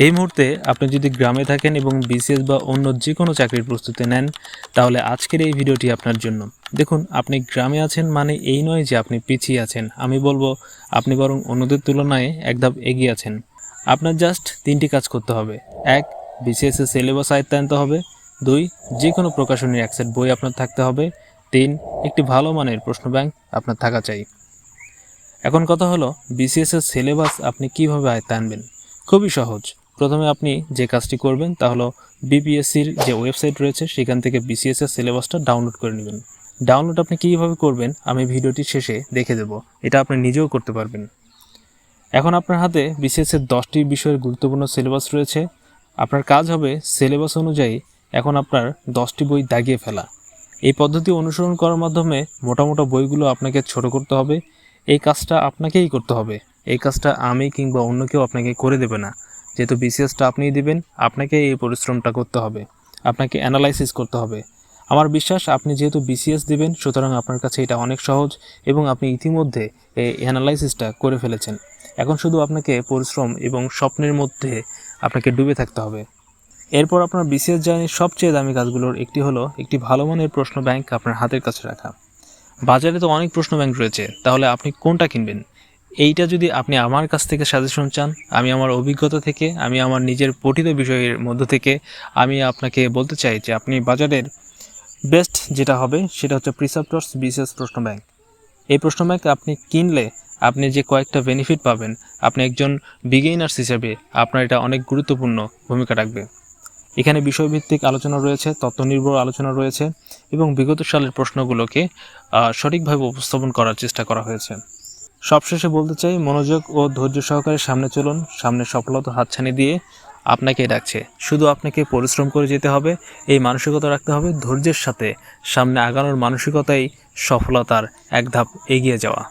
এই মুহূর্তে আপনি যদি গ্রামে থাকেন এবং বিসিএস বা অন্য যে কোনো চাকরির প্রস্তুতি নেন, তাহলে আজকের এই ভিডিওটি আপনার জন্য। দেখুন, আপনি গ্রামে আছেন মানে এই নয় যে আপনি পিছিয়ে আছেন। আমি বলব, আপনি বরং অন্যদের তুলনায় এক ধাপ এগিয়ে আছেন। আপনার জাস্ট তিনটি কাজ করতে হবে। এক বিসিএসের সিলেবাস আয়ত্তে আনতে হবে। দুই যে কোনো প্রকাশনীর এক বই আপনার থাকতে হবে। তিন, একটি ভালো মানের প্রশ্ন ব্যাংক আপনার থাকা চাই। এখন কথা হলো বিসিএস এর সিলেবাস আপনি কীভাবে আয়ত্তে আনবেন? খুবই সহজ। প্রথমে আপনি যে কাজটি করবেন তা হলো বিপিএসসির যে ওয়েবসাইট রয়েছে, সেখান থেকে বিসিএস এর সিলেবাসটা ডাউনলোড করে নেবেন। ডাউনলোড আপনি কীভাবে করবেন, আমি ভিডিওটি শেষে দেখে দেবো। এটা আপনি নিজেও করতে পারবেন। এখন আপনার হাতে বিসিএস এর দশটি বিষয়ের গুরুত্বপূর্ণ সিলেবাস রয়েছে। আপনার কাজ হবে সিলেবাস অনুযায়ী এখন আপনার দশটি বই দাগিয়ে ফেলা। এই পদ্ধতি অনুসরণ করার মাধ্যমে মোটা মোটা বইগুলো আপনাকে ছোট করতে হবে। এই কাজটা আপনাকেই করতে হবে। এই কাজটা আমি কিংবা অন্য কেউ আপনাকে করে দেবে না। যেহেতু বিসিএসটা আপনিই দিবেন, আপনাকে এই পরিশ্রমটা করতে হবে। আপনাকে অ্যানালাইসিস করতে হবে। আমার বিশ্বাস, আপনি যেহেতু বিসিএস দিবেন, সুতরাং আপনার কাছে এটা অনেক সহজ এবং আপনি ইতিমধ্যে এই অ্যানালাইসিসটা করে ফেলেছেন। এখন শুধু আপনাকে পরিশ্রম এবং স্বপ্নের মধ্যে আপনাকে ডুবে থাকতে হবে। এরপর আপনার বিসিএস জার্নির সবচেয়ে দামি কাজগুলোর একটি হলো একটি ভালো মানের প্রশ্ন ব্যাংক আপনার হাতের কাছে রাখা। বাজারে তো অনেক প্রশ্ন ব্যাংক রয়েছে, তাহলে আপনি কোনটা কিনবেন? এইটা যদি আপনি আমার কাছ থেকে সাজেশন চান, আমি আমার অভিজ্ঞতা থেকে, আমি আমার নিজের পঠিত বিষয়ের মধ্য থেকে, আমি আপনাকে বলতে চাই যে আপনি বাজারের বেস্ট যেটা হবে, সেটা হচ্ছে প্রিসেপ্টর্স বিশেষ প্রশ্ন ব্যাংক এই প্রশ্ন ব্যাংক আপনি কিনলে আপনি যে কয়েকটা বেনিফিট পাবেন, আপনি একজন বিগেইনার্স হিসেবে আপনার এটা অনেক গুরুত্বপূর্ণ ভূমিকা রাখবে। এখানে বিষয়ভিত্তিক আলোচনা রয়েছে তত্ত্বনির্ভর আলোচনা রয়েছে এবং বিগত সালের প্রশ্নগুলোকে সঠিকভাবে উপস্থাপন করার চেষ্টা করা হয়েছে। সবশেষে বলতে চাই, মনোযোগ ও ধৈর্য সহকারে সামনে চলুন সামনে সফলতা হাতছানি দিয়ে আপনাকে ডাকছে। শুধু আপনাকে পরিশ্রম করে যেতে হবে, এই মানসিকতা রাখতে হবে। ধৈর্যের সাথে সামনে আগানোর মানসিকতাই সফলতার এক ধাপ এগিয়ে যাওয়া।